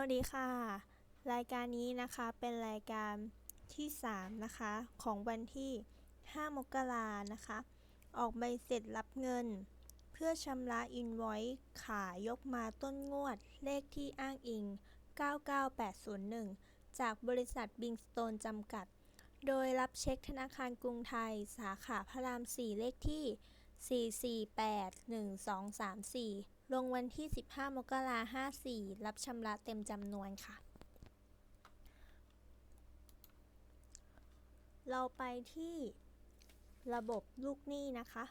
วัสดีค่ะ รายการนี้นะคะเป็นรายการที่ 3 นะคะ ของวันที่ 5 มกรานะคะ ออกใบเสร็จรับเงิน เพื่อชำระอินไว c ์ขายยกมาต้นงวด เลขที่อ้างอิง 99801 จากบริษัทบิงสโตนจำกัด โดยรับเช็คธนาคารกรุงไทย สาขาพระราม 4 เลขที่ 4481234 ลงวันที่ 15 มกราคม54 รับชำระเต็มจำนวนค่ะ เราไปที่ระบบลูกหนี้นะคะ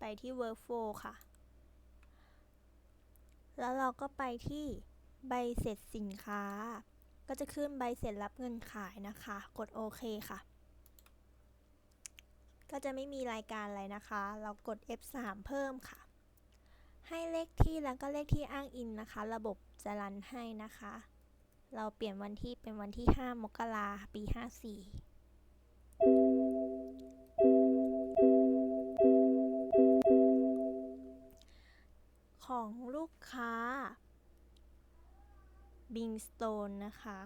ไปที่ Workflow ค่ะ แล้วเราก็ไปที่ใบเสร็จสินค้า ก็จะขึ้นใบเสร็จรับเงินขายนะคะ กดโอเคค่ะ ก็จะไม่มีรายการอะไรนะคะ เรากด F3 เพิ่มค่ะ ให้เลขที่แล้วก็เลขที่อ้างอิงนะคะ ระบบจะรันให้นะคะ เราเปลี่ยนวันที่เป็นวันที่ 5 มกราปี 54 ของลูกค้า Bingstone นะคะ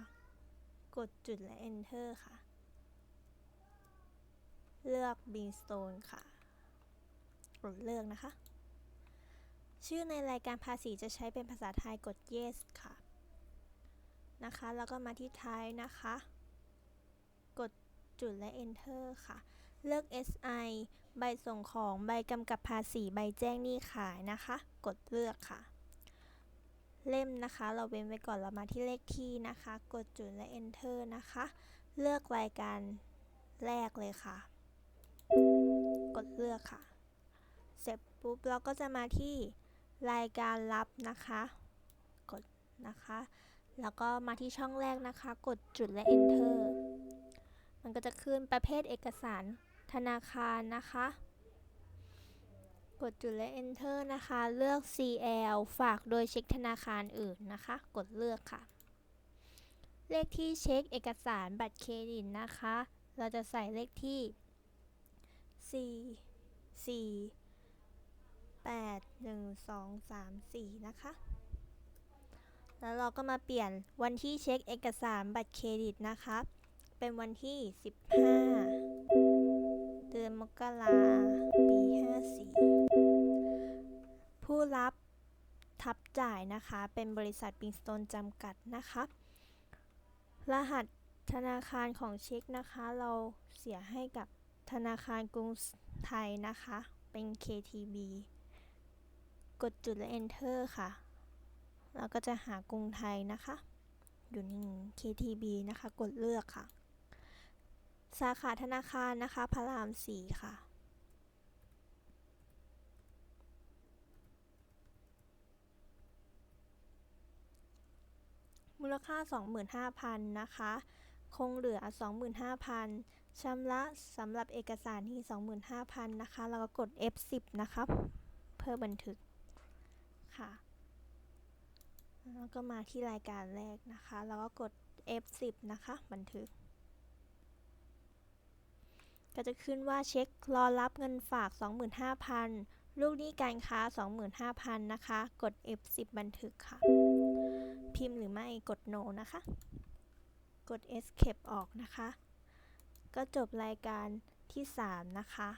กดจุดและ Enter ค่ะ เลือก Bingstone ค่ะกดเลือกนะคะ ชื่อในรายการภาษีจะใช้เป็นภาษาไทยกด yes ค่ะ นะคะ แล้วก็มาที่ท้ายนะคะ กดจุดและ enter ค่ะ เลือก SI ใบส่งของ ใบกำกับภาษี ใบแจ้งหนี้ขายนะคะ กดเลือกค่ะ เล่มนะคะ เราเว้นไว้ก่อน เรามาที่เลขที่นะคะ กดจุดและ enter นะคะ เลือกรายการแรกเลยค่ะ กดเลือกค่ะ เสร็จปุ๊บเราก็จะมาที่รายการรับนะคะ กดนะคะ แล้วก็มาที่ช่องแรกนะคะ กดจุดและ enter มันก็จะขึ้นประเภทเอกสารธนาคารนะคะ กดจุดและ enter นะคะ เลือก CL ฝากโดยเช็คธนาคารอื่นนะคะ กดเลือกค่ะ เลขที่เช็คเอกสารบัตรเครดิตนะคะ เราจะใส่เลขที่ 4 4 8 1 2 3 4นะคะ แล้วเราก็มาเปลี่ยนวันที่เช็คเอกสารบัตรเครดิตนะคะ เป็นวันที่15เดือนมกราปี54ผู้รับทับจ่ายนะคะ เป็นบริษัทบิงสโตนจำกัดนะคะ รหัสธนาคารของเช็คนะคะ เราเสียให้กับ ธนาคารกรุงไทยนะคะ เป็น KTB กดจุดและ enter ค่ะแล้วก็จะหากรุงไทยนะคะ อยู่ใน KTB นะคะ กดเลือกค่ะ สาขาธนาคารนะคะ พระราม4ค่ะมูลค่า 25,000 นะคะ คงเหลือ 25,000ชำระสำหรับเอกสารที่ 25,000 นะคะ แล้วก็กด F10 นะคะเพื่อบันทึกค่ะ แล้วก็มาที่รายการแรกนะคะ แล้วก็กด F10 นะคะ บันทึก ก็จะขึ้นว่าเช็ครอรับเงินฝาก 25,000 ลูกหนี้การค้า 25,000 นะคะ กด F10 บันทึกค่ะ พิมพ์หรือไม่กด no นะคะ กด escape ออกนะคะ ก็จบรายการที่ 3 นะคะ